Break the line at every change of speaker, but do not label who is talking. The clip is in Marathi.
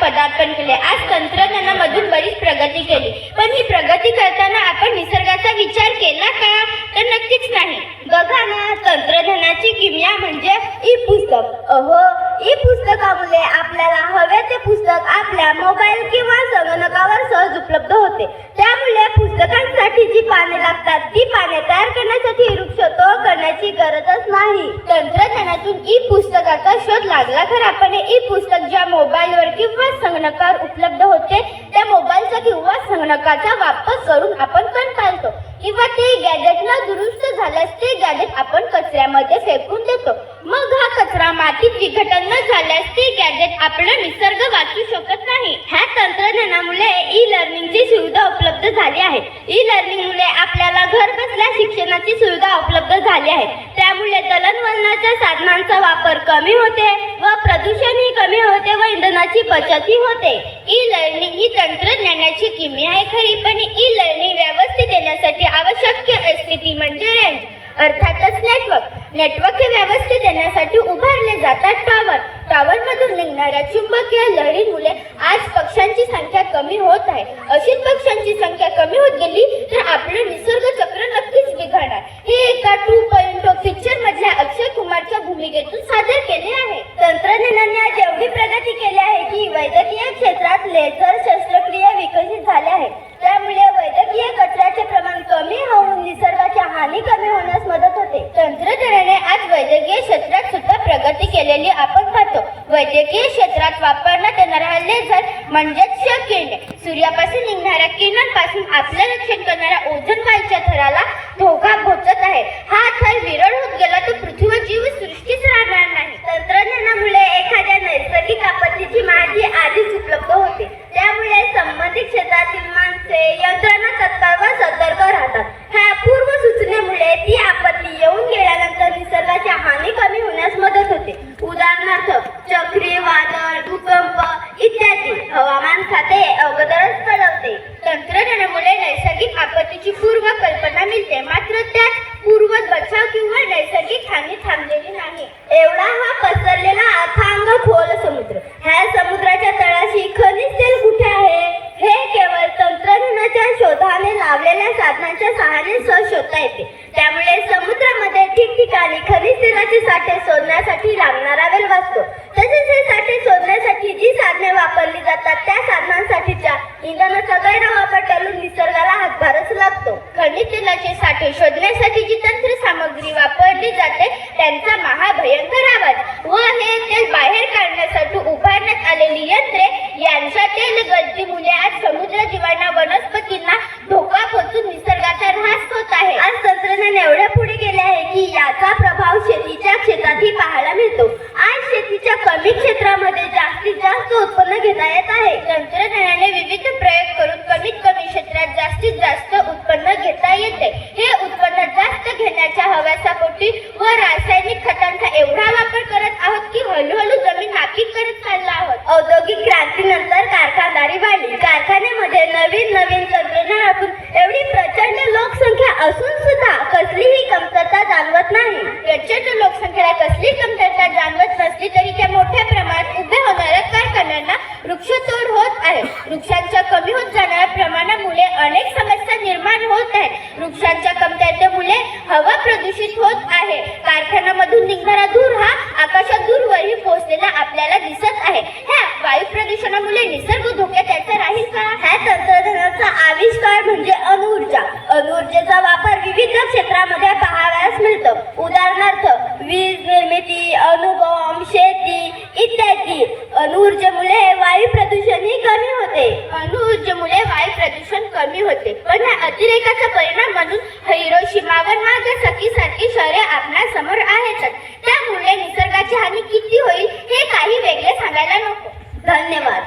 पदार्पण केले. आज तंत्रज्ञानामधून बरीच प्रगती केली. पण ही प्रगती करताना आपण निसर्गाचा विचार केला का? तर नक्कीच नाही. बघा ना तंत्रज्ञानाची किमया म्हणजे ई पुस्तक. अहो ई पुस्तकामुळे आपल्याला हवे ते पुस्तक आपल्या मोबाईल किंवा संगणकावर सहज उपलब्ध होते. त्यामुळे पुस्तकांसाठी जी पाने लागतात ती पाने तयार करण्यासाठी वृक्षतोड करण्याची गरजच नाही. तंत्रज्ञानातून ई पुस्तकाचा शोध लागला. खरा पण ई पुस्तक ज्या मोबाईलवर किंवा संगणकावर उपलब्ध होते त्या मोबाईलचा किंवा संगणकाचा वापर करून आपण कंटाळतो. किंवा ते गॅजेटला दुरुस्त झाल्यास ते गॅजेट आपण कचऱ्यामध्ये फेकून देतो. मग हा कचरा मातीत विघटन न झाल्यास ते गॅजेट आपलं निसर्ग वाचू शकत नाही. ह्या तंत्रज्ञानामुळे ई लर्निंगची सुविधा उपलब्ध झाली आहे. ई लर्निंगमुळे आपल्याला घर बसल्या शिक्षणाची सुविधा उपलब्ध झाली आहे. दलनवलनाच्या साधनांचा वापर कमी होते व प्रदूषणही कमी होते व इंधनाची बचतही होते. ई लर्निंग ही तंत्रज्ञानाची किमी आहे खरी पण ई लर्निंग व्यवस्थित येण्यासाठी आवश्यक असते ती म्हणजे रेंज अर्थातच नेटवर्क नेटवर्क हे व्यवस्थित देण्यासाठी उभारले जातात टॉवर टॉवर मधून निघणाऱ्या चुंबकीय लहरीमुळे आज पक्ष्यांची संख्या कमी होत आहे. अशीच पक्ष्यांची संख्या कमी होत गेली तर आपलं निसर्ग चक्र नक्कीच बिघडणार. हे एका टू पॉइंट पिक्चर मधल्या अक्षय कुमारच्या भूमिकेतून सादर केले आहे. तंत्रज्ञानाने आज एवढी प्रगती केली आहे की वैद्यकीय क्षेत्रात लेझर शस्त्रक्रिया विकसित झाल्या आहेत त्यामुळे वैद्यकीय कचऱ्याचे प्रमाण कमी होऊन निसर्गाची हानी कमी होण्यास मदत होते तंत्रज्ञानाने आज वैद्यकीय क्षेत्रात सुद्धा प्रगती आपण पाहतो. वैद्यकीय क्षेत्रात वापरण्यात येणारा हा लेझर म्हणजेच किरणे सूर्यापासून निघणाऱ्या किरणांपासून आपलं रक्षण करणाऱ्या ओझोन वायूच्या थराला तेलाच्या सहाय्याने सहज शोधता येते. त्यामुळे समुद्रामध्ये ठिकठिकाणी खनिज तेलाचे साठे शोधण्यासाठी लागणारा वेळ वाचतो. तसेच हे साठे शोधण्यासाठी जी साधने वापरली जातात त्या साधनांसाठीच्या इंधनाचा गैरवापर टाळून निसर्गाला हातभारच लागतो. खनिज तेलाचे साठे शोधण्यासाठी जी तंत्र सामग्री वापरली जाते त्यांचा महाभयंकर आवाज व हे तेल बाहेर काढण्यासाठी उभारण्यात आलेली यंत्रे यांच्या तेल गळतीमुळे आज समुद्र जीवांना वनस्पतींना धोका पोहोचून निसर्गाचा ऱ्हास होत आहे आज तंत्रज्ञान एवढ्या पुढे शेती की याचा प्रभाव शेतीच्या क्षेत्रातही पाहायला मिळतो. आज शेतीच्या कमी क्षेत्रामध्ये जास्तीत जास्त उत्पन्न घेता येत आहे. तंत्रज्ञानाने विविध प्रयोग करून कमीत कमी क्षेत्रात जास्तीत जास्त उत्पन्न घेता येते. हे उत्पन्न जास्त घेण्याच्या हव्यासापोटी व रासायनिक खतांचा एवढा वापर करत आहोत की हळूहळू जमीन जाणवत नाही. राज्याच्या लोकसंख्येला कसली कमतरता जाणवत नसली तरी त्या मोठ्या प्रमाणात उभ्या होणाऱ्या कारखान्यांना वृक्षतोड होत आहे. वृक्षांच्या कमी होत जाणाऱ्या प्रमाणामुळे अनेक समस्या निर्माण होत आहे वृक्षांच्या कमतरतेमुळे हवा प्रदूषित होत आहे. कारखान्यामधून निघणारा धूर हा आकाशात दूरवरही पोहोचलेला आपल्याला दिसत आहे. ह्या वायू प्रदूषणामुळे निसर्ग धोक्यात त्याचा राहील का? ह्या तंत्र होते. पण या अतिरेकाचा परिणाम म्हणून हिरोशिमावर माझ्या सखीसारखी शहरे आपल्यासमोर आहेतच त्यामुळे निसर्गाची हानी किती होईल हे काही वेगळे सांगायला नको. धन्यवाद.